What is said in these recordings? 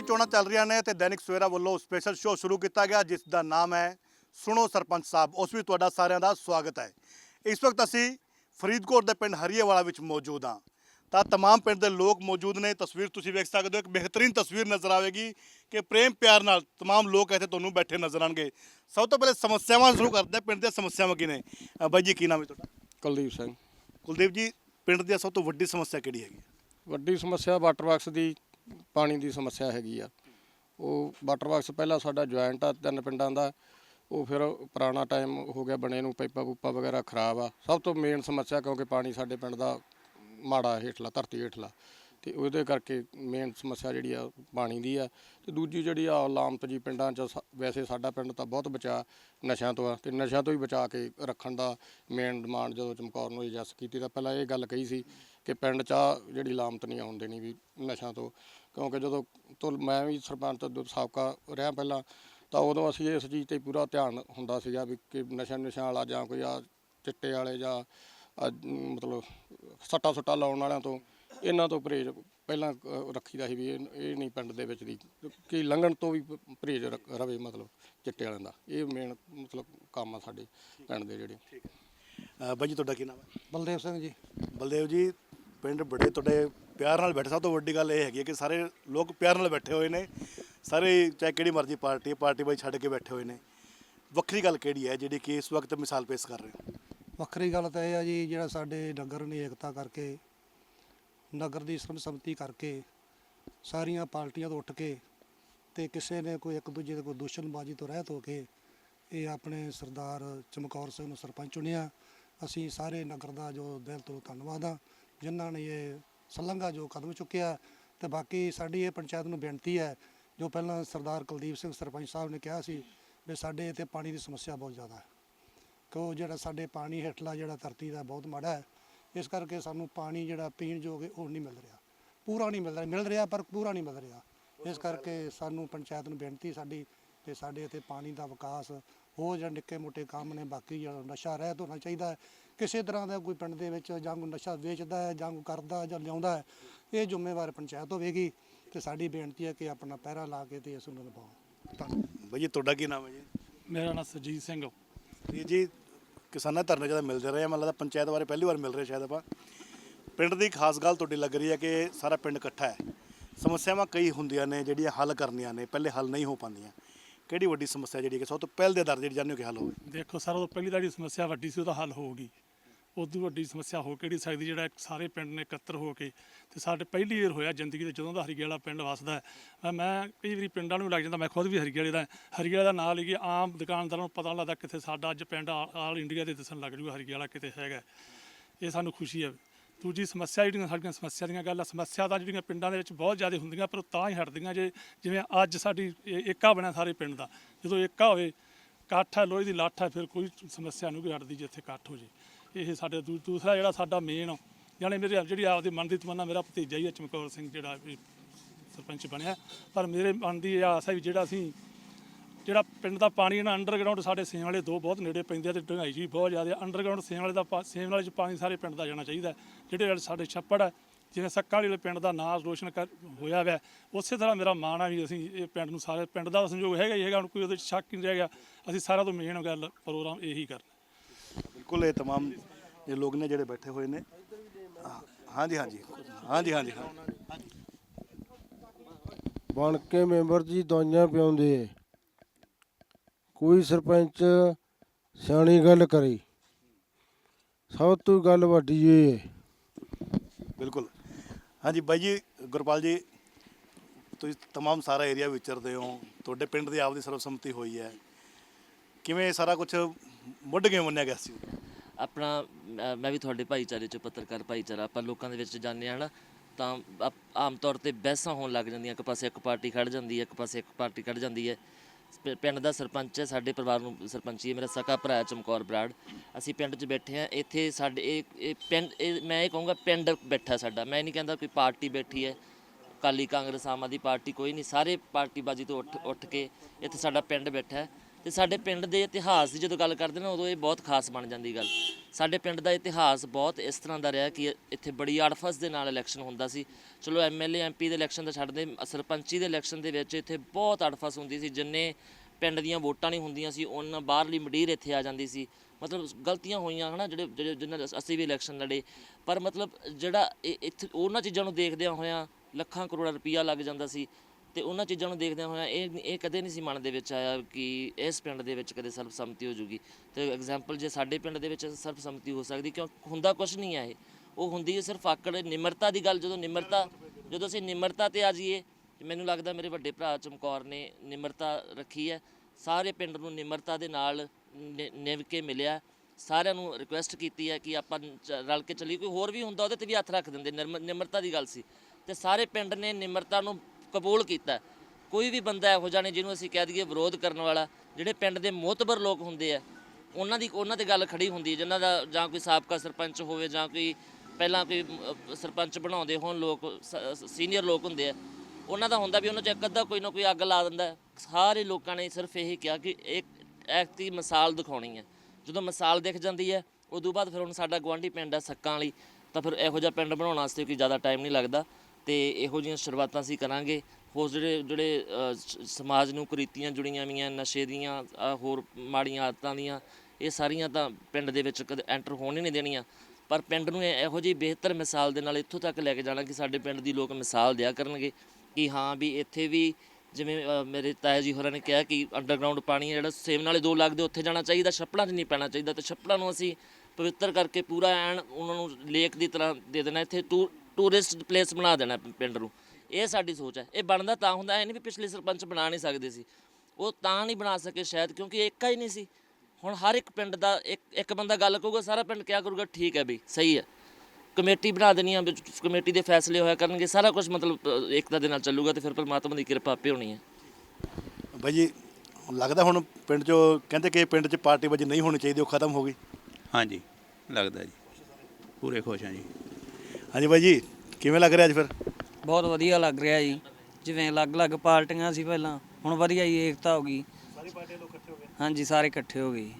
ਚੋਣਾਂ ਚੱਲ ਰਹੀਆਂ ਨੇ ਤੇ ਦੈਨਿਕ ਸਵੇਰਾ ਵੱਲੋਂ ਸਪੈਸ਼ਲ ਸ਼ੋਅ ਸ਼ੁਰੂ ਕੀਤਾ ਗਿਆ ਜਿਸ ਦਾ ਨਾਮ ਹੈ ਸੁਣੋ ਸਰਪੰਚ ਸਾਹਿਬ ਉਸ ਵਿੱਚ ਤੁਹਾਡਾ ਸਾਰਿਆਂ ਦਾ ਸਵਾਗਤ ਹੈ। ਇਸ ਵਕਤ ਅਸੀਂ ਫਰੀਦਕੋਟ ਦੇ ਪਿੰਡ ਹਰੀਏਵਾਲਾ ਵਿੱਚ ਮੌਜੂਦ ਹਾਂ। ਤਾਂ ਤਮਾਮ ਪਿੰਡ ਦੇ ਲੋਕ ਮੌਜੂਦ ਨੇ ਤਸਵੀਰ ਤੁਸੀਂ ਵੇਖ ਸਕਦੇ ਹੋ ਇੱਕ ਬਿਹਤਰੀਨ ਤਸਵੀਰ ਨਜ਼ਰ ਆਵੇਗੀ ਕਿ ਪ੍ਰੇਮ ਪਿਆਰ ਨਾਲ ਤਮਾਮ ਲੋਕ ਇੱਥੇ ਤੁਹਾਨੂੰ ਬੈਠੇ ਨਜ਼ਰ ਆਣਗੇ ਸਭ ਤੋਂ ਪਹਿਲੇ ਸਮੱਸਿਆਵਾਂ ਸ਼ੁਰੂ ਕਰਦੇ ਹਾਂ ਪਿੰਡ ਦੀਆਂ ਸਮੱਸਿਆਵਾਂ ਕੀ ਨੇ? ਅ, ਬਾਈ ਜੀ ਕੀ ਨਾਮ ਹੈ ਤੁਹਾਡਾ? ਕੁਲਦੀਪ ਸਿੰਘ। ਕੁਲਦੀਪ ਜੀ ਪਿੰਡ ਦੀ ਸਭ ਤੋਂ ਵੱਡੀ ਸਮੱਸਿਆ ਕਿਹੜੀ ਹੈਗੀ? ਵੱਡੀ ਸਮੱਸਿਆ ਵਾਟਰ ਬਾਕਸ ਦੀ ਪਾਣੀ ਦੀ ਸਮੱਸਿਆ ਹੈਗੀ ਆ। ਉਹ ਵਾਟਰ ਬਾਕਸ ਪਹਿਲਾਂ ਸਾਡਾ ਜੁਆਇੰਟ ਆ, ਤਿੰਨ ਪਿੰਡਾਂ ਦਾ। ਉਹ ਫਿਰ ਪੁਰਾਣਾ ਟਾਈਮ ਹੋ ਗਿਆ ਬਣੇ ਨੂੰ, ਪਾਈਪਾਂ ਪੂਪਾਂ ਵਗੈਰਾ ਖਰਾਬ ਆ। ਸਭ ਤੋਂ ਮੇਨ ਸਮੱਸਿਆ ਕਿਉਂਕਿ ਪਾਣੀ ਸਾਡੇ ਪਿੰਡ ਦਾ ਮਾੜਾ ਹੇਠਲਾ, ਧਰਤੀ ਹੇਠਲਾ। ਤੇ ਉਹਦੇ ਕਰਕੇ ਮੇਨ ਸਮੱਸਿਆ ਜਿਹੜੀ ਆ, ਪਾਣੀ ਦੀ ਆ। ਤੇ ਦੂਜੀ ਜਿਹੜੀ ਆ, ਲਾਮਤ ਜੀ ਪਿੰਡਾਂ 'ਚ ਸ- ਵੈਸੇ ਸਾਡਾ ਪਿੰਡ ਤਾਂ ਬਹੁਤ ਬਚਾ ਨਸ਼ਿਆਂ ਤੋਂ ਆ। ਤੇ ਨਸ਼ਿਆਂ ਤੋਂ ਹੀ ਬਚਾ ਕੇ ਰੱਖਣ ਦਾ ਮੇਨ ਡਿਮਾਂਡ ਜਦੋਂ ਚਮਕੌਰ ਨੂੰ ਜੱਸ ਕੀਤੀ ਤਾਂ ਪਹਿਲਾਂ ਇਹ ਗੱਲ ਕਹੀ ਸੀ ਕਿ ਪਿੰਡ 'ਚ ਆਹ ਜਿਹੜੀ ਲਾਮਤ ਨਹੀਂ ਆਉਣ ਦੇਣੀ ਵੀ ਨਸ਼ਿਆਂ ਤੋਂ ਕਿਉਂਕਿ ਜਦੋਂ ਤੋਂ ਮੈਂ ਵੀ ਸਰਪੰਚ ਤੋਂ ਸਾਬਕਾ ਰਿਹਾ ਪਹਿਲਾਂ ਤਾਂ ਉਦੋਂ ਅਸੀਂ ਇਸ ਚੀਜ਼ ਤੇ ਪੂਰਾ ਧਿਆਨ ਹੁੰਦਾ ਸੀਗਾ ਵੀ ਕਿ ਨਸ਼ਾ ਨਸ਼ਾ ਵਾਲਾ ਜਾਂ ਕੋਈ ਆ ਚਿੱਟੇ ਵਾਲੇ ਜਾਂ ਮਤਲਬ ਸੱਟਾ ਸੁੱਟਾ ਲਾਉਣ ਵਾਲਿਆਂ ਤੋਂ ਇਹਨਾਂ ਤੋਂ ਪਰਹੇਜ਼ ਪਹਿਲਾਂ ਅਹ, ਰੱਖੀਦਾ ਸੀ ਵੀ ਇਹ ਇਹ ਨਹੀਂ ਪਿੰਡ ਦੇ ਵਿੱਚ ਦੀ ਕਿ ਲੰਘਣ ਤੋਂ ਵੀ ਪ- ਪਰਹੇਜ਼ ਰੱਖ- ਰਵੇ ਮਤਲਬ ਚਿੱਟੇ ਵਾਲਿਆਂ ਦਾ ਇਹ ਮੇਨ ਮਤਲਬ ਕੰਮ ਆ ਸਾਡੇ ਪਿੰਡ ਦੇ ਜਿਹੜੇ। ਅ, ਬਾਈ ਜੀ ਤੁਹਾਡਾ ਕੀ ਨਾਮ ਹੈ? ਬਲਦੇਵ ਸਿੰਘ ਜੀ। ਬਲਦੇਵ ਜੀ ਪਿੰਡ ਬੜੇ ਤੁਹਾਡੇ ਪਿਆਰ ਨਾਲ ਬੈਠੇ ਸਭ ਤੋਂ ਵੱਡੀ ਗੱਲ ਇਹ ਹੈਗੀ ਹੈ ਕਿ ਸਾਰੇ ਲੋਕ ਪਿਆਰ ਨਾਲ ਬੈਠੇ ਹੋਏ ਨੇ। ਸਾਰੇ ਚਾਹੇ ਕਿਹੜੀ ਮਰਜ਼ੀ ਪਾਰਟੀ ਹੈ, ਪਾਰਟੀ ਬਾਈ ਛੱਡ ਕੇ ਬੈਠੇ ਹੋਏ ਨੇ। ਵੱਖਰੀ ਗੱਲ ਕਿਹੜੀ ਹੈ ਜਿਹੜੀ ਕਿ ਇਸ ਵਕਤ ਮਿਸਾਲ ਪੇਸ਼ ਕਰ ਰਹੇ ਹੋ? ਵੱਖਰੀ ਗੱਲ ਤਾਂ ਇਹ ਆ ਜੀ ਜਿਹੜਾ ਸਾਡੇ ਨਗਰ ਨੇ ਏਕਤਾ ਕਰਕੇ ਨਗਰ ਦੀ ਸਰਬਸੰਮਤੀ ਕਰਕੇ ਸਾਰੀਆਂ ਪਾਰਟੀਆਂ ਤੋਂ ਉੱਠ ਕੇ ਤੇ ਕਿਸੇ ਨੇ ਕੋਈ ਇੱਕ ਦੂਜੇ ਦੇ ਕੋਈ ਦੁਸ਼ਮਣਬਾਜ਼ੀ ਤੋਂ ਰਹਿਤ ਹੋ ਕੇ ਇਹ ਆਪਣੇ ਸਰਦਾਰ ਚਮਕੌਰ ਸਿੰਘ ਨੂੰ ਸਰਪੰਚ ਚੁਣਿਆ। ਅਸੀਂ ਸਾਰੇ ਨਗਰ ਦਾ ਜੋ ਦਿਲ ਤੋਂ ਧੰਨਵਾਦ ਆ। ਜਿਨ੍ਹਾਂ ਨੇ ਇਹ ਸਲੰਘਾ ਜੋ ਕਦਮ ਚੁੱਕਿਆ ਤੇ ਬਾਕੀ ਸਾਡੀ ਇਹ ਪੰਚਾਇਤ ਨੂੰ ਬੇਨਤੀ ਹੈ, ਜੋ ਪਹਿਲਾਂ ਸਰਦਾਰ ਕੁਲਦੀਪ ਸਿੰਘ ਸਰਪੰਚ ਸਾਹਿਬ ਨੇ ਕਿਹਾ ਸੀ ਵੀ ਸਾਡੇ ਇੱਥੇ ਪਾਣੀ ਦੀ ਸਮੱਸਿਆ ਬਹੁਤ ਜ਼ਿਆਦਾ ਹੈ। ਕਿ ਜਿਹੜਾ ਸਾਡੇ ਪਾਣੀ ਹੇਠਲਾ ਜਿਹੜਾ ਧਰਤੀ ਦਾ ਬਹੁਤ ਮਾੜਾ ਹੈ, ਇਸ ਕਰਕੇ ਸਾਨੂੰ ਪਾਣੀ ਜਿਹੜਾ ਪੀਣ ਯੋਗ ਉਹ ਨਹੀਂ ਮਿਲ ਰਿਹਾ। ਪੂਰਾ ਨਹੀਂ ਮਿਲ ਰਿਹਾ ਮਿਲ ਰਿਹਾ ਪਰ ਪੂਰਾ ਨਹੀਂ ਮਿਲ ਰਿਹਾ। ਇਸ ਕਰਕੇ ਸਾਨੂੰ ਪੰਚਾਇਤ ਨੂੰ ਬੇਨਤੀ ਸਾਡੀ ਕਿ ਸਾਡੇ ਇੱਥੇ ਪਾਣੀ ਦਾ ਵਿਕਾਸ ਹੋ ਜਾਂ ਨਿੱਕੇ ਮੋਟੇ ਕੰਮ ਨੇ ਬਾਕੀ ਜਿਹੜਾ ਨਸ਼ਾ ਰਹਿਤ ਹੋਣਾ ਚਾਹੀਦਾ ਹੈ। ਕਿਸੇ ਤਰ੍ਹਾਂ ਦਾ ਕੋਈ ਪਿੰਡ ਦੇ ਵਿੱਚ ਜਾਂ ਕੋਈ ਨਸ਼ਾ ਵੇਚਦਾ ਹੈ ਜਾਂ ਕੋਈ ਕਰਦਾ ਜਾਂ ਲਿਆਉਂਦਾ ਹੈ ਇਹ ਜ਼ਿੰਮੇਵਾਰ ਪੰਚਾਇਤ ਹੋਵੇਗੀ ਤੇ ਸਾਡੀ ਬੇਨਤੀ ਹੈ ਕਿ ਆਪਣਾ ਪਹਿਰਾ ਲਾ ਕੇ ਤੇ ਇਸ ਨੂੰ ਨਿਭਾਓ। ਧੰਨਵਾਦ। ਬਾਈ ਜੀ ਤੁਹਾਡਾ ਕੀ ਨਾਮ ਹੈ ਜੀ? ਮੇਰਾ ਨਾਮ ਸੁਰਜੀਤ ਸਿੰਘ ਇਹ ਜੀ ਕਿਸਾਨਾਂ ਧਰਨੇ ਜਦੋਂ ਮਿਲਦੇ ਰਹੇ ਆ, ਮੈਨੂੰ ਲੱਗਦਾ ਪੰਚਾਇਤ ਬਾਰੇ ਪਹਿਲੀ ਵਾਰ ਮਿਲ ਰਹੇ ਸ਼ਾਇਦ ਆਪਾਂ। ਪਿੰਡ ਦੀ ਖਾਸ ਗੱਲ ਤੁਹਾਡੀ ਲੱਗ ਰਹੀ ਹੈ ਕਿ ਸਾਰਾ ਪਿੰਡ ਇਕੱਠਾ ਹੈ। ਸਮੱਸਿਆਵਾਂ ਕਈ ਹੁੰਦੀਆਂ ਨੇ ਜਿਹੜੀਆਂ ਹੱਲ ਕਰਨੀਆਂ ਨੇ ਪਹਿਲੇ ਹੱਲ ਨਹੀਂ ਹੋ ਪਾਉਂਦੀਆਂ। ਕਿਹੜੀ ਵੱਡੀ ਸਮੱਸਿਆ ਜਿਹੜੀ ਕਿ ਸਭ ਤੋਂ ਪਹਿਲ ਦੇ ਦਰ ਜਿਹੜੀ ਜਾਣੋ ਕਿ ਹੱਲ ਹੋਵੇ? ਦੇਖੋ ਸਾਰਾ ਤੋਂ ਪਹਿਲੀ ਤਾਂ ਜਿਹੜੀ ਸਮੱਸਿਆ ਵੱਡੀ ਸੀ ਉਹਦਾ ਹੱਲ ਹੋਊਗੀ। ਉਦੋਂ ਵੱਡੀ ਸਮੱਸਿਆ ਹੋ ਕਿਹੜੀ ਸਕਦੀ, ਜਿਹੜਾ ਇੱਕ ਸਾਰੇ ਪਿੰਡ ਨੇ ਇਕੱਤਰ ਹੋ ਕੇ ਤੇ ਸਾਡੇ ਪਹਿਲੀ ਵਾਰ ਹੋਇਆ ਜ਼ਿੰਦਗੀ ਦੇ, ਜਦੋਂ ਦਾ ਹਰੀਕੇ ਵਾਲਾ ਪਿੰਡ ਵਸਦਾ ਹੈ। ਮੈਂ- ਕਈ ਵਾਰੀ ਪਿੰਡਾਂ ਨੂੰ ਲੱਗ ਜਾਂਦਾ, ਮੈਂ ਖੁਦ ਵੀ ਹਰੀਕੇ ਵਾਲੇ ਦਾ ਹਰੀਕੇ ਵਾਲੇ ਦਾ ਨਾਂ ਲਈਏ, ਆਮ ਦੁਕਾਨਦਾਰਾਂ ਨੂੰ ਪਤਾ ਲੱਗਦਾ ਕਿੱਥੇ ਸਾਡਾ ਅੱਜ ਪਿੰਡ ਆ- ਆਲ ਇੰਡੀਆ ਦੇ ਦੱਸਣ ਲੱਗ ਜੂਗਾ ਹਰੀਕੇ ਵਾਲਾ ਕਿਤੇ ਹੈਗਾ। ਇਹ ਸਾਨੂੰ ਖੁਸ਼ੀ ਹੈ। ਦੂਜੀ ਸਮੱਸਿਆ ਜਿਹੜੀਆਂ ਸਾਡੀਆਂ ਸਮੱਸਿਆ ਦੀਆਂ ਗੱਲਾਂ ਸਮੱਸਿਆ ਤਾਂ ਜਿਹੜੀਆਂ ਪਿੰਡਾਂ ਦੇ ਵਿੱਚ ਬਹੁਤ ਜ਼ਿਆਦਾ ਹੁੰਦੀਆਂ, ਪਰ ਉਹ ਤਾਂ ਹੀ ਹਟਦੀਆਂ ਜੇ, ਜਿਵੇਂ ਅੱਜ ਸਾਡੀ ਇਹ ਏਕਾ ਬਣਿਆ ਸਾਰੇ ਪਿੰਡ ਦਾ। ਜਦੋਂ ਏਕਾ ਹੋਵੇ, ਇਕੱਠ ਹੈ, ਲੋਹੇ ਦੀ ਲੱਠ ਹੈ, ਫਿਰ ਕੋਈ ਸਮੱਸਿਆ ਨਹੀਂ ਕੋਈ ਹਟਦੀ ਜੇ ਇੱਥੇ ਇਕੱਠ ਹੋ ਜੇ। ਇਹ ਸਾਡੇ ਦੂ- ਦੂਸਰਾ ਜਿਹੜਾ ਸਾਡਾ ਮੇਨ ਜਾਣੇ ਮੇਰੇ ਜਿਹੜੀ ਆਪਦੀ ਮਨ ਦੀ ਤਮੰਨਾ ਮੇਰਾ ਭਤੀਜਾ ਹੀ ਹੈ ਚਮਕੌਰ ਸਿੰਘ ਜਿਹੜਾ ਇਹ ਸਰਪੰਚ ਬਣਿਆ। ਪਰ ਮੇਰੇ ਮਨ ਦੀ ਇਹ ਆਸ ਹੈ ਵੀ ਜਿਹੜਾ ਅਸੀਂ ਜਿਹੜਾ ਪਿੰਡ ਦਾ ਪਾਣੀ ਨਾ ਅੰਡਰਗਰਾਉਂਡ ਸਾਡੇ ਸੇਮ ਵਾਲੇ ਦੋ ਬਹੁਤ ਨੇੜੇ ਪੈਂਦੇ ਆ ਤੇ ਡੂੰਘਾਈ ਜੀ ਬਹੁਤ ਜ਼ਿਆਦਾ ਅੰਡਰਗਰਾਉਂਡ ਸੇਮ ਵਾਲੇ ਦਾ ਪਾ- ਸੇਮ ਵਾਲੇ ਚ ਪਾਣੀ ਸਾਰੇ ਪਿੰਡ ਦਾ ਜਾਣਾ ਚਾਹੀਦਾ ਹੈ। ਜਿਹੜੇ ਸਾਡੇ ਛੱਪੜ ਹੈ ਜਿਵੇਂ ਸੱਕਾ ਵਾਲੇ ਪਿੰਡ ਦਾ ਨਾਂ ਰੋਸ਼ਨ ਕਰ ਹੋਇਆ ਵੈ ਉਸੇ ਤਰ੍ਹਾਂ ਮੇਰਾ ਮਾਣ ਆ ਵੀ ਅਸੀਂ ਇਹ ਪਿੰਡ ਨੂੰ ਸਾਰੇ ਪਿੰਡ ਦਾ ਸੰਯੋਗ ਹੈਗਾ ਹੀ ਹੈਗਾ ਹੁਣ ਕੋਈ ਉਹਦੇ 'ਚ ਸ਼ੱਕ ਹੀ ਨਹੀਂ ਰਹਿ ਗਿਆ ਅਸੀਂ ਸਾਰਿਆਂ ਤੋਂ ਮੇਨ ਗੱਲ ਪ੍ਰੋਗਰਾਮ ਇਹੀ ਕਰਨਾ ਬਿਲਕੁਲ ਇਹ तमाम ਇਹ ਲੋਕ ਨੇ ਜਿਹੜੇ ਬੈਠੇ ਹੋਏ ਨੇ ਹਾਂਜੀ ਹਾਂਜੀ ਹਾਂਜੀ ਹਾਂਜੀ ਹਾਂ ਬਣ ਕੇ ਮੈਂਬਰ ਜੀ ਦਵਾਈਆਂ ਪਿਆਉਂਦੇ ਕੋਈ ਸਰਪੰਚ ਸਿਆਣੀ ਗੱਲ ਕਰੇ ਸਭ ਤੋਂ ਗੱਲ ਵੱਡੀ ਇਹ ਹੈ ਬਿਲਕੁਲ ਹਾਂਜੀ ਬਾਈ ਜੀ ਗੁਰਪਾਲ ਜੀ ਤੁਸੀਂ तमाम ਸਾਰਾ ਏਰੀਆ ਵਿਚਰਦੇ ਹੋ ਤੁਹਾਡੇ ਪਿੰਡ ਦੀ ਆਪਦੀ ਸਰਵਸੰਮਤੀ ਹੋਈ ਹੈ ਕਿਵੇਂ ਇਹ ਸਾਰਾ ਕੁਝ ਮੁੱਢ ਕੇ ਮੰਨਿਆ ਗਿਆ ਸੀ ਆਪਣਾ ਅ, ਮੈਂ ਵੀ ਤੁਹਾਡੇ ਭਾਈਚਾਰੇ ਚ ਪੱਤਰਕਾਰ ਭਾਈਚਾਰਾ ਆਪਾਂ ਲੋਕਾਂ ਦੇ ਵਿੱਚ ਜਾਂਦੇ ਹਾਂ ਨਾ ਤਾਂ ਆਪ- ਆਮ ਤੌਰ ਤੇ ਬਹਿਸਾਂ ਹੋਣ ਲੱਗ ਜਾਂਦੀਆਂ ਇੱਕ ਪਾਸੇ ਇੱਕ ਪਾਰਟੀ ਖੜ ਜਾਂਦੀ ਹੈ ਇੱਕ ਪਾਸੇ ਇੱਕ ਪਾਰਟੀ ਖੜ ਜਾਂਦੀ ਹੈ ਪ- ਪਿੰਡ ਦਾ ਸਰਪੰਚ ਹੈ, ਸਾਡੇ ਪਰਿਵਾਰ ਨੂੰ ਸਰਪੰਚੀ ਹੈ, ਮੇਰਾ ਸਕਾ ਭਰਾ ਹੈ ਚਮਕੌਰ ਬਰਾੜ। ਅਸੀਂ ਪਿੰਡ 'ਚ ਬੈਠੇ ਹਾਂ, ਇੱਥੇ ਸਾਡੇ ਇਹ ਇਹ ਪਿੰਡ, ਇਹ ਮੈਂ ਇਹ ਕਹੂੰਗਾ ਪਿੰਡ ਬੈਠਾ ਸਾਡਾ। ਮੈਂ ਨਹੀਂ ਕਹਿੰਦਾ ਕੋਈ ਪਾਰਟੀ ਬੈਠੀ ਹੈ, ਅਕਾਲੀ ਕਾਂਗਰਸ, ਆਮ ਆਦਮੀ ਪਾਰਟੀ ਕੋਈ ਨਹੀਂ, ਸਾਰੇ ਪਾਰਟੀਬਾਜ਼ੀ ਤੋਂ ਉੱਠ ਉੱਠ ਕੇ ਇੱਥੇ ਸਾਡਾ ਪਿੰਡ ਬੈਠਾ ਹੈ। ਤੇ ਸਾਡੇ ਪਿੰਡ ਦੇ ਇਤਿਹਾਸ ਦੀ ਜਦੋਂ ਗੱਲ ਕਰਦੇ ਨਾ, ਉਦੋਂ ਇਹ ਬਹੁਤ ਖਾਸ ਬਣ ਜਾਂਦੀ ਗੱਲ। ਸਾਡੇ ਪਿੰਡ ਦਾ ਇਤਿਹਾਸ ਬਹੁਤ ਇਸ ਤਰ੍ਹਾਂ ਦਾ ਰਿਹਾ ਕਿ ਇੱਥੇ ਬੜੀ ਆੜਫਸ ਦੇ ਨਾਲ ਇਲੈਕਸ਼ਨ ਹੁੰਦਾ ਸੀ। ਚਲੋ ਐਮਐਲਏ ਐਮਪੀ ਦੇ ਇਲੈਕਸ਼ਨ ਤਾਂ ਛੱਡਦੇ, ਸਰਪੰਚੀ ਦੇ ਇਲੈਕਸ਼ਨ ਦੇ ਵਿੱਚ ਇੱਥੇ ਬਹੁਤ ਅੜਫਸ ਹੁੰਦੀ ਸੀ, ਜਿੰਨੇ ਪਿੰਡ ਦੀਆਂ ਵੋਟਾਂ ਨਹੀਂ ਹੁੰਦੀਆਂ ਸੀ, ਉਹਨਾਂ ਬਾਹਰਲੀ ਮਡੀਰ ਇੱਥੇ ਆ ਜਾਂਦੀ ਸੀ। ਮਤਲਬ ਗਲਤੀਆਂ ਹੋਈਆਂ, ਹਨਾ, ਜਿਹੜੇ ਜਿਹੜੇ, ਜਿਨ੍ਹਾਂ ਅਸੀਂ ਵੀ ਇਲੈਕਸ਼ਨ ਲੜੇ। ਪਰ ਮਤਲਬ ਜਿਹੜਾ ਇਹ- ਇੱਥੇ, ਉਹਨਾਂ ਚੀਜ਼ਾਂ ਨੂੰ ਦੇਖਦਿਆਂ ਹੋਇਆਂ ਲੱਖਾਂ ਕਰੋੜਾਂ ਰੁਪਈਆ ਲੱਗ ਜਾਂਦਾ ਸੀ। ਤੇ ਉਹਨਾਂ ਚੀਜ਼ਾਂ ਨੂੰ ਦੇਖਦਿਆਂ ਹੋਇਆਂ ਇਹ ਇਹ ਕਦੇ ਨਹੀਂ ਸੀ ਮਨ ਦੇ ਵਿੱਚ ਆਇਆ ਕਿ ਇਸ ਪਿੰਡ ਦੇ ਵਿੱਚ ਕਦੇ ਸਰਬਸੰਮਤੀ ਹੋ ਜੂਗੀ। ਤੇ ਐਗਜ਼ਾਮਪਲ ਜੇ ਸਾਡੇ ਪਿੰਡ ਦੇ ਵਿੱਚ ਸਰਬਸੰਮਤੀ ਹੋ ਸਕਦੀ, ਕਿਉਂ ਹੁੰਦਾ ਕੁਝ ਨਹੀਂ ਹੈ ਇਹ। ਉਹ ਹੁੰਦੀ ਹੈ ਸਿਰਫ ਆਕੜ, ਨਿਮਰਤਾ ਦੀ ਗੱਲ। ਜਦੋਂ ਨਿਮਰਤਾ, ਜਦੋਂ ਅਸੀਂ ਨਿਮਰਤਾ ਤੇ ਆ ਜਾਈਏ ਮੈਨੂੰ ਲੱਗਦਾ ਮੇਰੇ ਵੱਡੇ ਭਰਾ ਚਮਕੌਰ ਨੇ ਨਿਮਰਤਾ ਰੱਖੀ ਹੈ। ਸਾਰੇ ਪਿੰਡ ਨੂੰ ਨਿਮਰਤਾ ਦੇ ਨਾਲ ਨਿ- ਨਿਭ ਕੇ ਮਿਲਿਆ। ਸਾਰਿਆਂ ਨੂੰ ਰਿਕੁਐਸਟ ਕੀਤੀ ਹੈ ਕਿ ਆਪਾਂ ਚ- ਰਲ ਕੇ ਚੱਲੀਏ। ਕੋਈ ਹੋਰ ਵੀ ਹੁੰਦਾ, ਉਹਦੇ ਤੇ ਵੀ ਹੱਥ ਰੱਖ ਦਿੰਦੇ। ਨਿਰਮ- ਨਿਮਰਤਾ ਦੀ ਗੱਲ ਸੀ। ਤੇ ਸਾਰੇ ਪਿੰਡ ਨੇ ਨਿਮਰਤਾ ਨੂੰ ਕਬੂਲ ਕੀਤਾ। ਕੋਈ ਵੀ ਬੰਦਾ ਇਹੋ ਜਿਹਾ ਨਹੀਂ ਜਿਹਨੂੰ ਅਸੀਂ ਕਹਿ ਦਈਏ ਵਿਰੋਧ ਕਰਨ ਵਾਲਾ, ਜਿਹੜੇ ਪਿੰਡ ਦੇ ਮੋਤਬਰ ਲੋਕ ਹੁੰਦੇ ਆ, ਉਹਨਾਂ ਦੀ, ਉਹਨਾਂ ਤੇ ਗੱਲ ਖੜੀ ਹੁੰਦੀ ਹੈ, ਜਿਨ੍ਹਾਂ ਦਾ ਜਾਂ ਕੋਈ ਸਾਬਕਾ ਸਰਪੰਚ ਹੋਵੇ ਜਾਂ ਕੋਈ ਪਹਿਲਾਂ ਕੋਈ ਸਰਪੰਚ ਬਣਾਉਂਦੇ ਹੋਣ ਲੋਕ ਸੀਨੀਅਰ ਲੋਕ ਹੁੰਦੇ ਆ, ਉਹਨਾਂ ਦਾ ਹੁੰਦਾ ਵੀ ਉਹਨਾਂ ਚ ਇੱਕ ਅੱਧਾ ਕੋਈ ਨਾ ਕੋਈ ਅੱਗ ਲਾ ਦਿੰਦਾ ਸਾਰੇ ਲੋਕਾਂ ਨੇ ਸਿਰਫ ਇਹ ਕਿਹਾ ਕਿ ਇੱਕ ਐਕਟ ਮਿਸਾਲ ਦਿਖਾਉਣੀ ਹੈ। ਜਦੋਂ ਮਿਸਾਲ ਦਿਖ ਜਾਂਦੀ ਹੈ, ਉਦੋਂ ਬਾਅਦ ਫਿਰ ਹੁਣ ਸਾਡਾ ਗਵਾਂਢੀ ਪਿੰਡ ਆ ਸੱਕਾਂ ਵਾਲੀ, ਤਾਂ ਫਿਰ ਇਹੋ ਜਿਹਾ ਪਿੰਡ ਬਣਾਉਣ ਵਾਸਤੇ ਕੋਈ ਜ਼ਿਆਦਾ ਟਾਈਮ ਨਹੀਂ ਲੱਗਦਾ। ਤੇ ਇਹੋ ਜਿਹੀਆਂ ਸ਼ੁਰੂਆਤਾਂ ਅਸੀਂ ਕਰਾਂਗੇ। ਹੋਰ ਜਿਹੜੇ ਜਿਹੜੇ ਅ, ਸ- ਸਮਾਜ ਨੂੰ ਕੁਰੀਤੀਆਂ ਜੁੜੀਆਂ ਵੀਆਂ ਨਸ਼ੇ ਦੀਆਂ ਅ, ਹੋਰ ਮਾੜੀਆਂ ਆਦਤਾਂ ਦੀਆਂ ਇਹ ਸਾਰੀਆਂ ਤਾਂ ਪਿੰਡ ਦੇ ਵਿੱਚ ਕਦੇ ਐਂਟਰ ਹੋਣ ਹੀ ਨਹੀਂ ਦੇਣੀਆਂ। ਪਰ ਪਿੰਡ ਨੂੰ ਇਹ- ਇਹੋ ਜਿਹੀ ਬਿਹਤਰ ਮਿਸਾਲ ਦੇ ਨਾਲ ਇੱਥੋਂ ਤੱਕ ਲੈ ਕੇ ਜਾਣਾ ਕਿ ਸਾਡੇ ਪਿੰਡ ਦੀ ਲੋਕ ਮਿਸਾਲ ਦਿਆ ਕਰਨਗੇ ਕਿ ਹਾਂ ਵੀ ਇੱਥੇ ਵੀ ਜਿਵੇਂ ਅ, ਮੇਰੇ ਤਾਇਆ ਜੀ ਹੋਰਾਂ ਨੇ ਕਿਹਾ ਕਿ ਅੰਡਰਗਰਾਉਂਡ ਪਾਣੀ ਹੈ ਜਿਹੜਾ ਸੇਮ ਨਾਲੇ ਦੋ ਲੱਗਦੇ ਉੱਥੇ ਜਾਣਾ ਚਾਹੀਦਾ ਛੱਪੜਾਂ 'ਚ ਨਹੀਂ ਪੈਣਾ ਚਾਹੀਦਾ। ਤੇ ਛੱਪੜਾਂ ਨੂੰ ਅਸੀਂ ਪਵਿੱਤਰ ਕਰਕੇ ਪੂਰਾ ਐਨ ਉਹਨਾਂ ਨੂੰ ਲੇਕ ਦੀ ਤਰ੍ਹਾਂ ਦੇ ਦੇਣਾ। ਇੱਥੇ ਟੂ ਟੂਰਿਸਟ ਪਲੇਸ ਬਣਾ ਦੇਣਾ ਪਿੰਡ ਨੂੰ। ਇਹ ਸਾਡੀ ਸੋਚ ਹੈ। ਇਹ ਬਣਦਾ ਤਾਂ ਹੁੰਦਾ ਐ ਨਹੀਂ ਵੀ ਪਿਛਲੇ ਸਰਪੰਚ ਬਣਾ ਨਹੀਂ ਸਕਦੇ ਸੀ। ਉਹ ਤਾਂ ਨਹੀਂ ਬਣਾ ਸਕੇ ਸ਼ਾਇਦ ਕਿਉਂਕਿ ਇੱਕਾ ਹੀ ਨਹੀਂ ਸੀ। ਹੁਣ ਹਰ ਇੱਕ ਪਿੰਡ ਦਾ ਇੱਕ ਇੱਕ ਬੰਦਾ ਗੱਲ ਕਹੂਗਾ ਸਾਰਾ ਪਿੰਡ ਕਿਆ ਕਰੂਗਾ? ਠੀਕ ਹੈ ਬਈ ਸਹੀ ਹੈ। ਕਮੇਟੀ ਬਣਾ ਦੇਣੀ ਆ ਵਿੱਚ ਕਮੇਟੀ ਦੇ ਫੈਸਲੇ ਹੋਇਆ ਕਰਨਗੇ ਸਾਰਾ ਕੁਝ ਮਤਲਬ ਅ, ਏਕਤਾ ਦੇ ਨਾਲ ਚੱਲੂਗਾ ਤੇ ਫਿਰ ਪਰਮਾਤਮਾ ਦੀ ਕਿਰਪਾ ਆਪੇ ਹੋਣੀ ਹੈ। ਬਾਈ ਜੀ ਲੱਗਦਾ ਹੁਣ ਪਿੰਡ 'ਚੋਂ ਕਹਿੰਦੇ ਕਿ ਪਿੰਡ 'ਚ ਪਾਰਟੀ ਬਾਜੀ ਨਹੀਂ ਹੋਣੀ ਚਾਹੀਦੀ ਉਹ ਖਤਮ ਹੋ ਗਈ। ਹਾਂਜੀ ਲੱਗਦਾ ਜੀ। ਪੂਰੇ ਖੁਸ਼ ਹਾਂ ਜੀ। ਹਾਂਜੀ ਬਾਈ ਜੀ ਕਿਵੇਂ ਲੱਗ ਰਿਹਾ ਅੱਜ ਫਿਰ? ਬਹੁਤ ਵਧੀਆ ਲੱਗ ਰਿਹਾ ਜੀ। ਜਿਵੇਂ ਅਲੱਗ-ਅਲੱਗ ਪਾਰਟੀਆਂ ਸੀ ਪਹਿਲਾਂ ਹੁਣ ਵਧੀਆ ਹੀ ਏਕਤਾ ਹੋ ਗਈ। ਸਾਰੀ ਪਾਰਟੀਆਂ ਲੋਕ ਇਕੱਠੇ ਹੋ ਗਏ? ਹਾਂਜੀ ਸਾਰੇ ਇਕੱਠੇ ਹੋ ਗਏ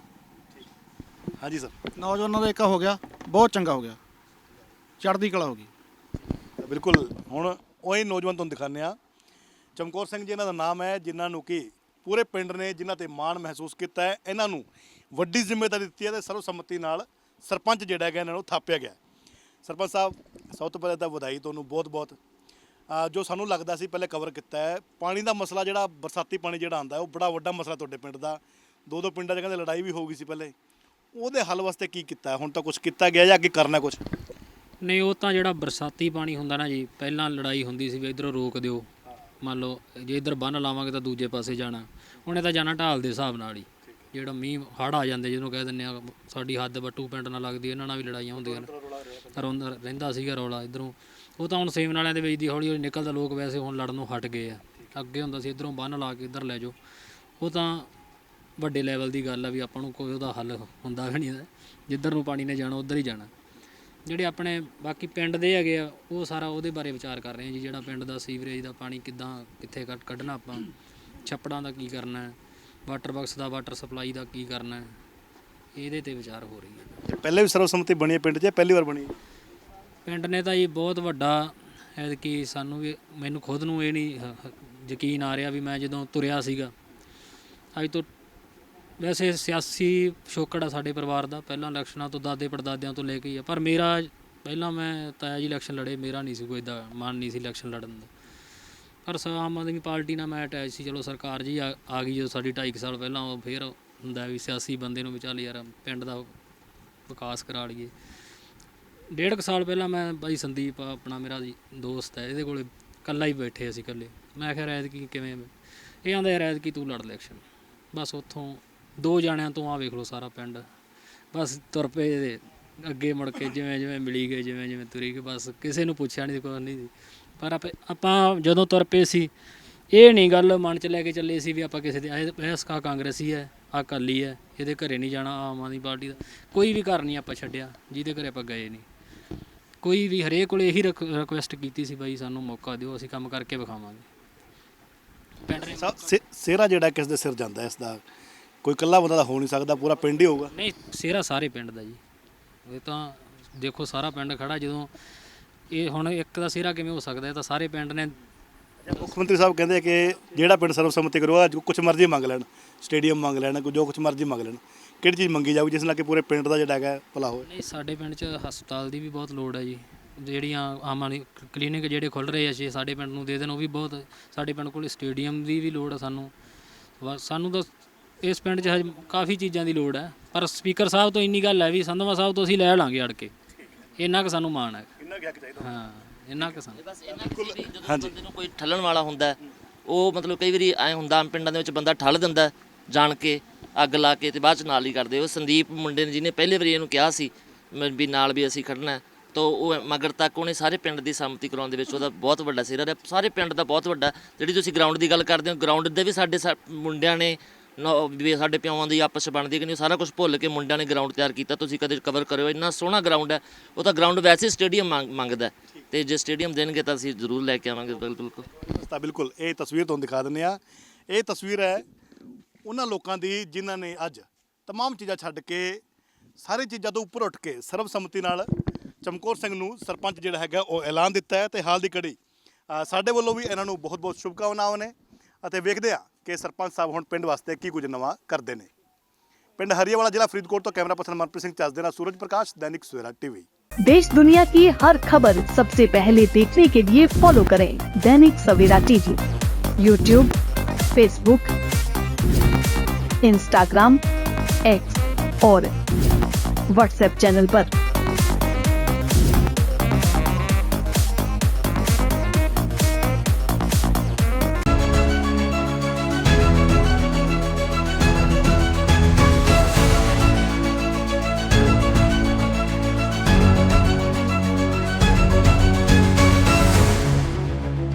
ਹਾਂਜੀ ਸਰ। ਨੌਜਵਾਨਾਂ ਦਾ ਏਕਾ ਹੋ ਗਿਆ ਬਹੁਤ ਚੰਗਾ ਹੋ ਗਿਆ। ਚੜ੍ਹਦੀ ਕਲਾ ਹੋ ਗਈ। ਤਾਂ ਬਿਲਕੁਲ ਹੁਣ ਉਹੀ ਨੌਜਵਾਨ ਤੁਹਾਨੂੰ ਦਿਖਾਉਂਦੇ ਆ ਚਮਕੌਰ ਸਿੰਘ ਜੀ ਇਹਨਾਂ ਦਾ ਨਾਮ ਹੈ ਜਿਨ੍ਹਾਂ ਨੂੰ ਕਿ ਪੂਰੇ ਪਿੰਡ ਨੇ ਜਿਨ੍ਹਾਂ ਤੇ ਮਾਣ ਮਹਿਸੂਸ ਕੀਤਾ ਹੈ ਇਹਨਾਂ ਨੂੰ ਵੱਡੀ ਜ਼ਿੰਮੇਵਾਰੀ ਦਿੱਤੀ ਹੈ ਤੇ ਸਰਵਸੰਮਤੀ ਨਾਲ ਸਰਪੰਚ ਜਿਹੜਾ ਹੈਗਾ ਇਹਨਾਂ ਨੂੰ ਥਾਪਿਆ ਗਿਆ ਸਰਪੰਚ ਸਾਹਿਬ, ਸਭ ਤੋਂ ਪਹਿਲਾਂ ਤਾਂ ਵਧਾਈ ਤੁਹਾਨੂੰ ਬਹੁਤ ਬਹੁਤ। ਅਹ ਜੋ ਸਾਨੂੰ ਲੱਗਦਾ ਸੀ ਪਹਿਲੇ ਕਵਰ ਕੀਤਾ ਹੈ, ਪਾਣੀ ਦਾ ਮਸਲਾ ਜਿਹੜਾ ਬਰਸਾਤੀ ਪਾਣੀ ਜਿਹੜਾ ਆਉਂਦਾ ਉਹ ਬੜਾ ਵੱਡਾ ਮਸਲਾ ਤੁਹਾਡੇ ਪਿੰਡ ਦਾ। ਦੋ ਦੋ ਪਿੰਡਾਂ 'ਚ ਕਹਿੰਦੇ ਲੜਾਈ ਵੀ ਹੋ ਗਈ ਸੀ ਪਹਿਲੇ। ਉਹਦੇ ਹੱਲ ਵਾਸਤੇ ਕੀ ਕੀਤਾ ਹੈ? ਹੁਣ ਤਾਂ ਕੁਝ ਕੀਤਾ ਗਿਆ ਜਾਂ ਅੱਗੇ ਕਰਨਾ ਕੁਝ ਨਹੀਂ, ਉਹ ਤਾਂ ਜਿਹੜਾ ਬਰਸਾਤੀ ਪਾਣੀ ਹੁੰਦਾ ਨਾ ਜੀ, ਪਹਿਲਾਂ ਲੜਾਈ ਹੁੰਦੀ ਸੀ ਵੀ ਇਧਰੋਂ ਰੋਕ ਦਿਓ। ਮੰਨ ਲਓ, ਜੇ ਇਧਰ ਬੰਨ ਲਾਵਾਂਗੇ ਤਾਂ ਦੂਜੇ ਪਾਸੇ ਜਾਣਾ। ਉਹਨੇ ਤਾਂ ਜਾਣਾ ਢਾਲ ਦੇ ਹਿਸਾਬ ਨਾਲ ਹੀ। ਜਿਹੜਾ ਮੀਂਹ, ਹੜ੍ਹ ਆ ਜਾਂਦੇ, ਜਿਹਨੂੰ ਕਹਿ ਦਿੰਦੇ ਆ, ਸਾਡੀ ਹੱਦ ਬੱਟੂ ਪਿੰਡ ਨਾਲ ਲੱਗਦੀ ਇਹਨਾਂ ਨਾਲ ਵੀ ਲੜਾਈਆਂ ਹੁੰਦੀਆਂ ਨੇ। ਰੋਂਦਾ ਰਹਿੰਦਾ ਸੀਗਾ ਰੌਲਾ ਇਧਰੋਂ। ਉਹ ਤਾਂ ਹੁਣ ਸੇਵਨ ਵਾਲਿਆਂ ਦੇ ਵਿੱਚ ਦੀ ਹੌਲੀ ਹੌਲੀ ਨਿਕਲਦਾ, ਲੋਕ ਵੈਸੇ ਹੁਣ ਲੜਨ ਨੂੰ ਹਟ ਗਏ ਆ। ਅੱਗੇ ਹੁੰਦਾ ਸੀ, ਇਧਰੋਂ ਬੰਨ ਲਾ ਕੇ ਇਧਰ ਲੈ ਜਾਓ। ਉਹ ਤਾਂ ਵੱਡੇ ਲੈਵਲ ਦੀ ਗੱਲ ਆ ਵੀ ਆਪਾਂ ਨੂੰ ਕੋਈ ਉਹਦਾ ਹੱਲ ਹੁੰਦਾ ਵੀ ਨਹੀਂ ਜਿੱਧਰ ਨੂੰ ਪਾਣੀ ਨੇ ਜਾਣਾ, ਉਧਰ ਹੀ ਜਾਣਾ। ਜਿਹੜੇ ਆਪਣੇ ਬਾਕੀ ਪਿੰਡ ਦੇ ਹੈਗੇ ਆ, ਉਹ ਸਾਰਾ ਉਹਦੇ ਬਾਰੇ ਵਿਚਾਰ ਕਰ ਰਹੇ ਆ ਜੀ, ਜਿਹੜਾ ਪਿੰਡ ਦਾ ਸੀਵਰੇਜ ਦਾ ਪਾਣੀ ਕਿੱਦਾਂ, ਕਿੱਥੇ ਕੱਢ- ਕੱਢਣਾ ਆਪਾਂ। ਛੱਪੜਾਂ ਦਾ ਕੀ ਕਰਨਾ ਵਾਟਰ ਬਾਕਸ ਦਾ, ਵਾਟਰ ਸਪਲਾਈ ਦਾ ਕੀ ਕਰਨਾ ਇਹਦੇ ਤੇ ਵਿਚਾਰ ਹੋ ਰਹੀ ਹੈ ਪਹਿਲੇ ਵੀ ਸਰਵਸੰਮਤੀ ਬਣੀ ਹੈ ਪਿੰਡ 'ਚ ਜਾਂ ਪਹਿਲੀ ਵਾਰ ਬਣੀ ਹੈ? ਪਿੰਡ ਨੇ ਤਾਂ ਜੀ ਬਹੁਤ ਵੱਡਾ ਐਤਕੀ ਸਾਨੂੰ ਵੀ ਮੈਨੂੰ ਖੁਦ ਨੂੰ ਇਹ ਨਹੀਂ ਹ- ਹ- ਯਕੀਨ ਆ ਰਿਹਾ ਵੀ ਮੈਂ ਜਦੋਂ ਤੁਰਿਆ ਸੀਗਾ ਅੱਜ ਤੋਂ ਵੈਸੇ ਸਿਆਸੀ ਪਿਛੋਕੜ ਆ ਸਾਡੇ ਪਰਿਵਾਰ ਦਾ ਪਹਿਲਾਂ ਇਲੈਕਸ਼ਨਾਂ ਤੋਂ ਦਾਦੇ ਪੜਦਾਦਿਆਂ ਤੋਂ ਲੈ ਕੇ ਹੀ ਆ ਪਰ ਮੇਰਾ ਪਹਿਲਾਂ ਮੈਂ ਤਾਇਆ ਜੀ ਇਲੈਕਸ਼ਨ ਲੜੇ ਮੇਰਾ ਨਹੀਂ ਸੀ ਕੋਈ ਦਾ ਮਨ ਨਹੀਂ ਸੀ ਇਲੈਕਸ਼ਨ ਲੜਨ ਦਾ ਪਰ ਸ- ਆਮ ਆਦਮੀ ਪਾਰਟੀ ਨਾਲ ਮੈਂ ਅਟੈਚ ਸੀ ਚਲੋ ਸਰਕਾਰ ਜੀ ਆ ਆ ਗਈ ਜਦੋਂ ਸਾਡੀ 2.5 ਸਾਲ ਪਹਿਲਾਂ ਉਹ ਫਿਰ ਹੁੰਦਾ ਵੀ ਸਿਆਸੀ ਬੰਦੇ ਨੂੰ ਵੀ ਚੱਲ ਯਾਰ ਪਿੰਡ ਦਾ ਵਿਕਾਸ ਕਰਾ ਲਈਏ। ਡੇਢ ਕੁ ਸਾਲ ਪਹਿਲਾਂ ਮੈਂ ਬਾਈ ਸੰਦੀਪ, ਆਪਣਾ ਮੇਰਾ ਜੀ ਦੋਸਤ ਹੈ, ਇਹਦੇ ਕੋਲੇ ਇਕੱਲਾ ਹੀ ਬੈਠੇ ਅਸੀਂ ਇਕੱਲੇ। ਮੈਂ ਕਿਹਾ ਰੈਦ ਕੀ, ਕਿਵੇਂ? ਇਹ ਆਂਦਾ ਰੈਦ ਕੀ, ਤੂੰ ਲੜ ਇਲੈਕਸ਼ਨ ਬਸ ਉੱਥੋਂ ਦੋ ਜਾਣਿਆਂ ਤੋਂ ਆ ਵੇਖ ਲਓ ਸਾਰਾ ਪਿੰਡ। ਬਸ ਤੁਰ ਪਏ ਦੇ ਅੱਗੇ ਮੁੜ ਕੇ, ਜਿਵੇਂ ਜਿਵੇਂ ਮਿਲੀ ਗਏ, ਜਿਵੇਂ ਜਿਵੇਂ ਤੁਰੀ ਗਏ। ਬਸ ਕਿਸੇ ਨੂੰ ਪੁੱਛਿਆ ਨਹੀਂ ਕੋਈ ਨਹੀਂ ਪਰ ਆਪਾਂ ਆਪਾਂ ਜਦੋਂ ਤੁਰ ਪਏ ਸੀ ਇਹ ਨਹੀਂ ਗੱਲ ਮਨ 'ਚ ਲੈ ਕੇ ਚੱਲੇ ਸੀ ਵੀ ਆਪਾਂ ਕਿਸੇ ਦੇ ਐਸ ਕਾ ਕਾਂਗਰਸੀ ਹੈ ਆ ਅਕਾਲੀ ਹੈ ਇਹਦੇ ਘਰੇ ਨਹੀਂ ਜਾਣਾ ਆਮ ਆਦਮੀ ਪਾਰਟੀ ਦਾ। ਕੋਈ ਵੀ ਘਰ ਨਹੀਂ ਆਪਾਂ ਛੱਡਿਆ ਜਿਹਦੇ ਘਰੇ ਆਪਾਂ ਗਏ ਨਹੀਂ। ਕੋਈ ਵੀ ਹਰੇਕ ਕੋਲੇ ਇਹੀ ਰਿਕੁਐਸਟ ਕੀਤੀ ਸੀ ਬਾਈ ਸਾਨੂੰ ਮੌਕਾ ਦਿਓ ਅਸੀਂ ਕੰਮ ਕਰਕੇ ਵਿਖਾਵਾਂਗੇ। ਪਿੰਡ ਨੇ ਸਾ- ਸੇ- ਸਿਹਰਾ ਜਿਹੜਾ ਕਿਸ ਦੇ ਸਿਰ ਜਾਂਦਾ ਇਸ ਦਾ ਕੋਈ ਇਕੱਲਾ ਬੰਦਾ ਤਾਂ ਹੋ ਨਹੀਂ ਸਕਦਾ ਪੂਰਾ ਪਿੰਡ ਹੀ ਹੋਊਗਾ। ਨਹੀਂ ਸਿਹਰਾ ਸਾਰੇ ਪਿੰਡ ਦਾ ਜੀ। ਇਹ ਤਾਂ ਦੇਖੋ ਸਾਰਾ ਪਿੰਡ ਖੜਾ ਜਦੋਂ ਇਹ ਹੁਣ ਇੱਕ ਦਾ ਸਿਹਰਾ ਕਿਵੇਂ ਹੋ ਸਕਦਾ ਇਹ ਤਾਂ ਸਾਰੇ ਪਿੰਡ ਨੇ ਮੁੱਖ ਮੰਤਰੀ ਸਾਹਿਬ ਕਹਿੰਦੇ ਕਿ ਜਿਹੜਾ ਪਿੰਡ ਸਰਵਸੰਮਤੀ ਕਰੂਗਾ ਕੁਝ ਮਰਜ਼ੀ ਮੰਗ ਲੈਣ ਸਟੇਡੀਅਮ ਮੰਗ ਲੈਣ ਜੋ ਕੁਝ ਮਰਜ਼ੀ ਮੰਗ ਲੈਣ ਕਿਹੜੀ ਚੀਜ਼ ਮੰਗੀ ਜਾਊਗੀ ਜਿਸ ਨਾਲ ਕਿ ਪੂਰੇ ਪਿੰਡ ਦਾ ਜਿਹੜਾ ਹੈਗਾ ਭਲਾ ਹੋਵੇ? ਨਹੀਂ ਸਾਡੇ ਪਿੰਡ 'ਚ ਹਸਪਤਾਲ ਦੀ ਵੀ ਬਹੁਤ ਲੋੜ ਹੈ ਜੀ। ਜਿਹੜੀਆਂ ਆਮ ਕਲੀਨਿਕ ਜਿਹੜੇ ਖੁੱਲ ਰਹੇ ਆ ਜੇ ਸਾਡੇ ਪਿੰਡ ਨੂੰ ਦੇ ਦੇਣ ਉਹ ਵੀ ਬਹੁਤ ਸਾਡੇ ਪਿੰਡ ਕੋਲ ਸਟੇਡੀਅਮ ਦੀ ਵੀ ਲੋੜ ਹੈ ਸਾਨੂੰ। ਸਾਨੂੰ ਤਾਂ ਇਸ ਪਿੰਡ 'ਚ ਹਜੇ ਕਾਫੀ ਚੀਜ਼ਾਂ ਦੀ ਲੋੜ ਹੈ ਪਰ ਸਪੀਕਰ ਸਾਹਿਬ ਤੋਂ ਇੰਨੀ ਗੱਲ ਹੈ ਵੀ ਸੰਧਵਾ ਸਾਹਿਬ ਤੋਂ ਅਸੀਂ ਲੈ ਲਾਂਗੇ ਅੜ ਕੇ ਇੰਨਾ ਕੁ ਸਾਨੂੰ ਮਾਣ ਹੈ। ਕਿੰਨਾ ਗਿਆ ਚਾਹੀਦਾ। ਹਾਂ। ਇੰਨਾ ਕੁ ਸਾਨੂੰ। ਬਸ ਇਹਨਾਂ ਕੁ ਜਦੋਂ ਬੰਦੇ ਨੂੰ ਕੋਈ ਠੱਲਣ ਵਾਲਾ ਹੁੰਦਾ ਹੈ, ਉਹ ਮਤਲਬ ਕਈ ਵਾਰੀ ਐ ਹੁੰਦਾ ਆਮ ਪਿੰਡਾਂ ਦੇ ਵਿੱਚ ਬੰਦਾ ਠੱਲ ਦਿੰਦਾ ਹੈ, ਜਾਣ ਕੇ ਅੱਗ ਲਾ ਕੇ ਤੇ ਬਾਅਦ ਚ ਨਾਲ ਹੀ ਕਰਦੇ। ਉਹ ਸੰਦੀਪ ਮੁੰਡੇ ਨੇ ਜਿਹਨੇ ਪਹਿਲੇ ਵਾਰੀ ਇਹਨੂੰ ਕਿਹਾ ਸੀ ਮ- ਵੀ ਨਾਲ ਵੀ ਅਸੀਂ ਖੜਨਾ ਹੈ, ਤਾਂ ਉਹ ਮਗਰ ਤੱਕ ਉਹਨੇ ਸਾਰੇ ਪਿੰਡ ਦੀ ਸੰਮਤੀ ਕਰਾਉਣ ਦੇ ਵਿੱਚ ਉਹਦਾ ਬਹੁਤ ਵੱਡਾ ਸਿਰ ਹੈ। ਸਾਰੇ ਪਿੰਡ ਦਾ ਬਹੁਤ ਵੱਡਾ। ਜਿਹੜੀ ਤੁਸੀਂ ਗਰਾਊਂਡ ਦੀ ਗੱਲ ਕਰਦੇ ਹੋ ਗਰਾਊਂਡ ਦੇ ਵੀ ਸਾਡੇ ਸਾ- ਮੁੰਡਿਆਂ ਨੇ ਨੌ- ਵੀ ਸਾਡੇ ਪਿਓਾਂ ਦੀ ਆਪਸ ਚ ਬਣਦੀ ਕਿ ਨਹੀਂ ਸਾਰਾ ਕੁਝ ਭੁੱਲ ਕੇ ਮੁੰਡਿਆਂ ਨੇ ਗਰਾਊਂਡ ਤਿਆਰ ਕੀਤਾ। ਤੁਸੀਂ ਕਦੇ ਕਵਰ ਕਰਿਓ ਇੰਨਾ ਸੋਹਣਾ ਗਰਾਊਂਡ ਹੈ। ਉਹ ਤਾਂ ਗਰਾਊਂਡ ਵੈਸੇ ਸਟੇਡੀਅਮ ਮੰਗਦਾ ਹੈ, ਤੇ ਜੇ ਸਟੇਡੀਅਮ ਦੇਣਗੇ ਤਾਂ ਅਸੀਂ ਜ਼ਰੂਰ ਲੈ ਕੇ ਆਵਾਂਗੇ ਬਿਲ- ਬਿਲਕੁਲ ਤਾਂ ਬਿਲਕੁਲ ਇਹ ਤਸਵੀਰ ਤੁਹਾਨੂੰ ਦਿਖਾ ਦਿੰਦੇ ਆ ਇਹ ਤਸਵੀਰ ਹੈ ਉਹਨਾਂ ਲੋਕਾਂ ਦੀ ਜਿਨ੍ਹਾਂ ਨੇ ਅੱਜ तमाम ਚੀਜ਼ਾਂ ਛੱਡ ਕੇ ਸਾਰੀ ਚੀਜ਼ਾਂ ਤੋਂ ਉੱਪਰ ਉੱਠ ਕੇ ਸਰਬਸੰਮਤੀ ਨਾਲ ਚਮਕੌਰ ਸਿੰਘ ਨੂੰ ਸਰਪੰਚ ਜਿਹੜਾ ਹੈਗਾ ਉਹ ਐਲਾਨ ਦਿੱਤਾ ਹੈ ਤੇ ਹਾਲ ਦੀ ਘੜੀ ਅ, ਸਾਡੇ ਵੱਲੋਂ ਵੀ ਇਹਨਾਂ ਨੂੰ ਬਹੁਤ-ਬਹੁਤ ਸ਼ੁਭਕਾਮਨਾਵਾਂ ਨੇ ਅਤੇ ਵੇਖਦੇ ਆ ਕਿ ਸਰਪੰਚ ਸਾਹਿਬ ਹੁਣ ਪਿੰਡ ਵਾਸਤੇ ਕੀ ਕੁਝ ਨਵਾਂ ਕਰਦੇ ਨੇ ਪਿੰਡ ਹਰੀਆਵਾਲਾ ਜ਼ਿਲ੍ਹਾ ਫਰੀਦਕੋਟ ਤੋਂ ਕੈਮਰਾ ਪਰਸਨ ਮਨਪ੍ਰੀਤ ਸਿੰਘ ਚੱਜ ਦੇ ਨਾਲ ਸੂਰਜ ਪ੍ਰਕਾਸ਼ ਦੈਨਿਕ ਸਵੇਰਾ ਟੀਵੀ देश दुनिया की हर खबर सबसे पहले देखने के लिए फॉलो करें Dainik Savera TV YouTube Facebook Instagram X और व्हाट्सएप चैनल पर।